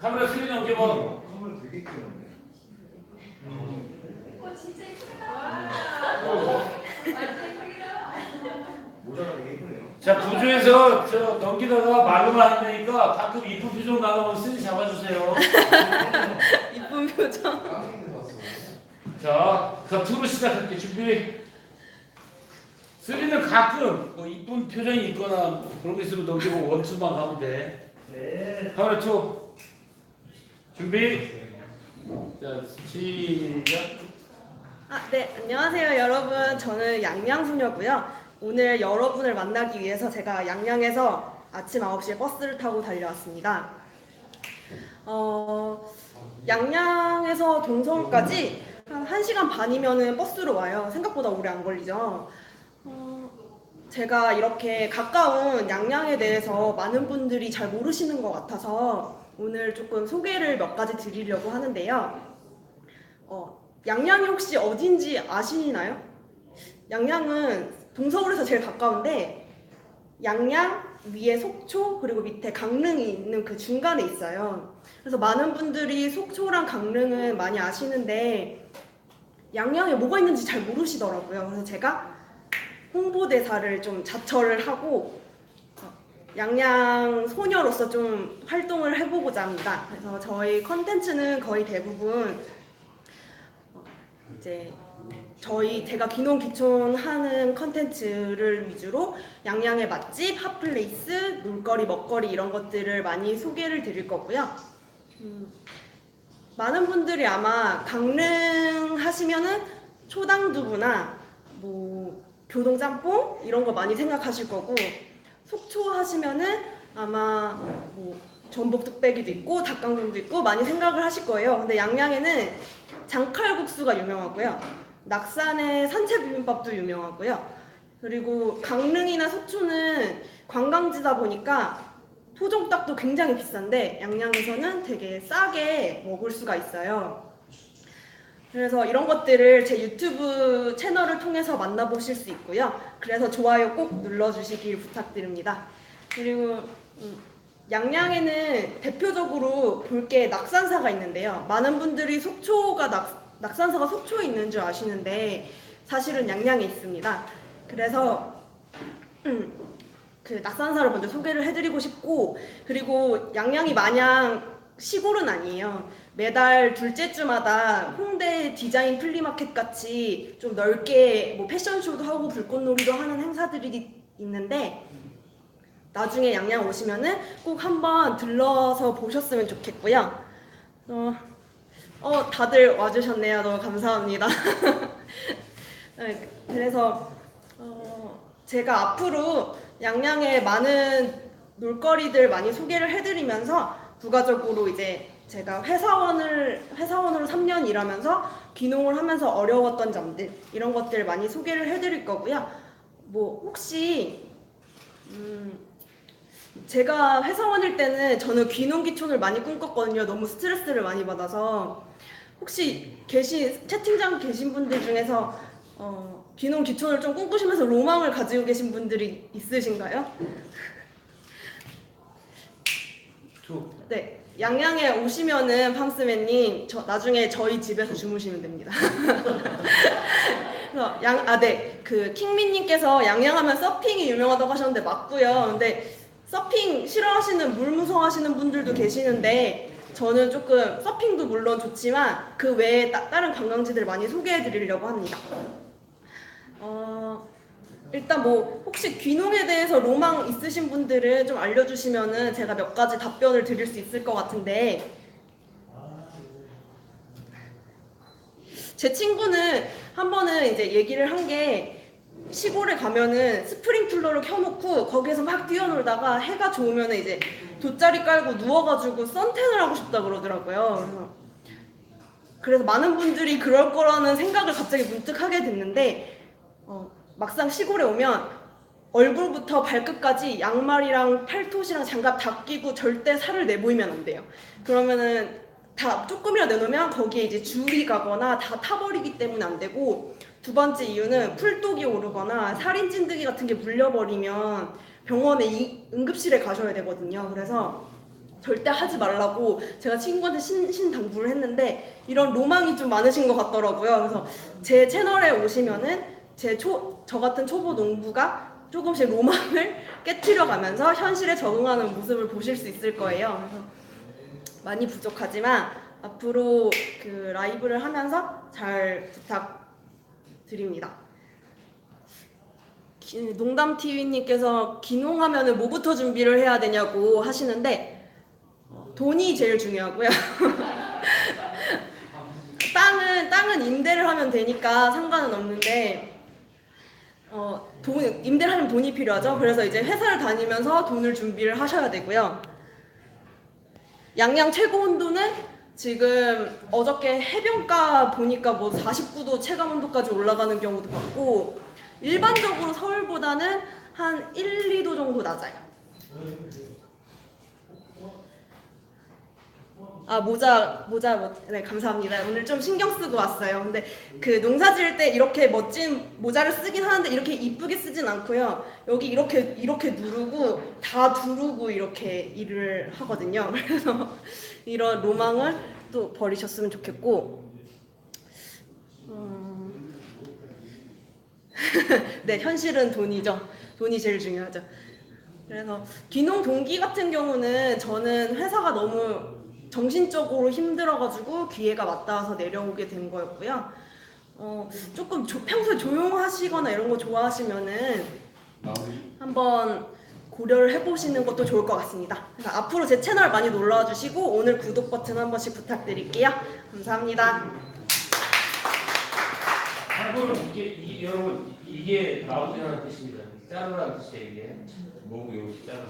카메라 스크린 넘겨봐. 선물 되게 귀엽네. 어, 진짜 예쁘다. 모자가 되게 예쁘네요. 자, 부주에서 저 넘기다가 말로만 하니까 가끔 이쁜 표정 나가면 쓰리 잡아주세요. 이쁜 표정. 봤어. 자, 그럼 투로 시작할게. 준비. 쓰리는 가끔 뭐 이쁜 표정이 있거나 뭐 그런 거 있으면 넘기고 원투만 가면 돼. 네. 카메라 투. 준비. 자, 시작. 아, 네, 안녕하세요, 여러분. 저는 양양소녀고요. 오늘 여러분을 만나기 위해서 제가 양양에서 아침 9시에 버스를 타고 달려왔습니다. 어, 양양에서 동서울까지 한 1시간 반이면 버스로 와요. 생각보다 오래 안 걸리죠. 어, 제가 이렇게 가까운 양양에 대해서 많은 분들이 잘 모르시는 것 같아서 오늘 조금 소개를 몇 가지 드리려고 하는데요. 어, 양양이 혹시 어딘지 아시나요? 양양은 동서울에서 제일 가까운데 양양 위에 속초 그리고 밑에 강릉이 있는 그 중간에 있어요. 그래서 많은 분들이 속초랑 강릉은 많이 아시는데 양양에 뭐가 있는지 잘 모르시더라고요. 그래서 제가 홍보대사를 좀 자처를 하고 어, 양양 소녀로서 좀 활동을 해보고자 합니다. 그래서 저희 컨텐츠는 거의 대부분 어, 이제 저희 제가 귀농 귀촌 하는 컨텐츠를 위주로 양양의 맛집, 핫플레이스, 놀거리, 먹거리 이런 것들을 많이 소개를 드릴 거고요. 음, 많은 분들이 아마 강릉 하시면은 초당두부나 뭐 교동짬뽕 이런 거 많이 생각하실 거고 속초 하시면은 아마 뭐 전복 뚝배기도 있고 닭강정도 있고 많이 생각을 하실 거예요. 근데 양양에는 장칼국수가 유명하고요. 낙산의 산채 비빔밥도 유명하고요. 그리고 강릉이나 속초는 관광지다 보니까 토종닭도 굉장히 비싼데 양양에서는 되게 싸게 먹을 수가 있어요. 그래서 이런 것들을 제 유튜브 채널을 통해서 만나보실 수 있고요. 그래서 좋아요 꼭 눌러주시길 부탁드립니다. 그리고 음, 양양에는 대표적으로 볼 게 낙산사가 있는데요. 많은 분들이 속초가 낙, 낙산사가 속초에 있는 줄 아시는데 사실은 양양에 있습니다. 그래서 음, 그 낙산사를 먼저 소개를 해드리고 싶고 그리고 양양이 마냥 시골은 아니에요. 매달 둘째 주마다 홍대 디자인 플리마켓 같이 좀 넓게 뭐 패션쇼도 하고 불꽃놀이도 하는 행사들이 있는데 나중에 양양 오시면은 꼭 한번 들러서 보셨으면 좋겠고요. 어, 어 다들 와주셨네요. 너무 감사합니다. 네, 그래서 어, 제가 앞으로 양양에 많은 놀거리들 많이 소개를 해드리면서 부가적으로 이제 제가 회사원을 회사원으로 3년 일하면서 귀농을 하면서 어려웠던 점들 이런 것들 많이 소개를 해드릴 거고요. 뭐 혹시 음, 제가 회사원일 때는 저는 귀농 귀촌을 많이 꿈꿨거든요. 너무 스트레스를 많이 받아서 혹시 계신 채팅장 계신 분들 중에서 어, 귀농 귀촌을 좀 꿈꾸시면서 로망을 가지고 계신 분들이 있으신가요? 투. 네. 양양에 오시면은 팡스맨님 저 나중에 저희 집에서 주무시면 됩니다. 그래서 양, 아, 네. 그 킹민님께서 양양하면 서핑이 유명하다고 하셨는데 맞고요. 근데 서핑 싫어하시는 물 무서워하시는 분들도 계시는데 저는 조금 서핑도 물론 좋지만 그 외에 따, 다른 관광지들 많이 소개해 드리려고 합니다. 어, 일단 뭐 혹시 귀농에 대해서 로망 있으신 분들은 좀 알려주시면은 제가 몇 가지 답변을 드릴 수 있을 것 같은데 제 친구는 한 번은 이제 얘기를 한 게 시골에 가면은 스프링클러를 켜놓고 거기에서 막 뛰어놀다가 해가 좋으면 이제 돗자리 깔고 누워가지고 선탠을 하고 싶다 그러더라고요. 그래서, 그래서 많은 분들이 그럴 거라는 생각을 갑자기 문득 하게 됐는데 어, 막상 시골에 오면 얼굴부터 발끝까지 양말이랑 팔토시랑 장갑 다 끼고 절대 살을 내보이면 안 돼요. 그러면은 다 조금이라도 내놓으면 거기에 이제 줄이 가거나 다 타버리기 때문에 안 되고 두 번째 이유는 풀독이 오르거나 살인 찐득이 같은 게 물려버리면 병원에 이- 응급실에 가셔야 되거든요. 그래서 절대 하지 말라고 제가 친구한테 신, 신 당부를 했는데 이런 로망이 좀 많으신 것 같더라고요. 그래서 제 채널에 오시면은 제 초, 저 같은 초보 농부가 조금씩 로망을 깨트려 가면서 현실에 적응하는 모습을 보실 수 있을 거예요. 그래서 많이 부족하지만 앞으로 그 라이브를 하면서 잘 부탁드립니다. 기- 농담 TV님께서 기농하면은 뭐부터 준비를 해야 되냐고 하시는데 돈이 제일 중요하고요. 땅은 땅은 임대를 하면 되니까 상관은 없는데 어, 돈 임대를 하면 돈이 필요하죠. 그래서 이제 회사를 다니면서 돈을 준비를 하셔야 되고요. 양양 최고 온도는 지금 어저께 해변가 보니까 뭐 49도 체감 온도까지 올라가는 경우도 봤고 일반적으로 서울보다는 한 1, 2도 정도 낮아요. 아 모자 모자 뭐, 네 감사합니다. 오늘 좀 신경 쓰고 왔어요. 근데 그 농사 지을 때 이렇게 멋진 모자를 쓰긴 하는데 이렇게 이쁘게 쓰진 않고요. 여기 이렇게 이렇게 누르고 다 두르고 이렇게 일을 하거든요. 그래서 이런 로망을 또 버리셨으면 좋겠고. 음... 네 현실은 돈이죠. 돈이 제일 중요하죠. 그래서 귀농 동기 같은 경우는 저는 회사가 너무 정신적으로 힘들어가지고 기회가 맞닿아서 내려오게 된 거였고요. 어, 조금 조- 평소에 조용하시거나 이런 거 좋아하시면은 한번 고려를 해보시는 것도 좋을 것 같습니다. 그래서 앞으로 제 채널 많이 놀러와 주시고 오늘 구독 버튼 한 번씩 부탁드릴게요. 감사합니다. 참고로 이게 이, 여러분 이게 나오라는 뜻입니다. 자르라는 뜻이에요 이게. 뭐고 여기 자르.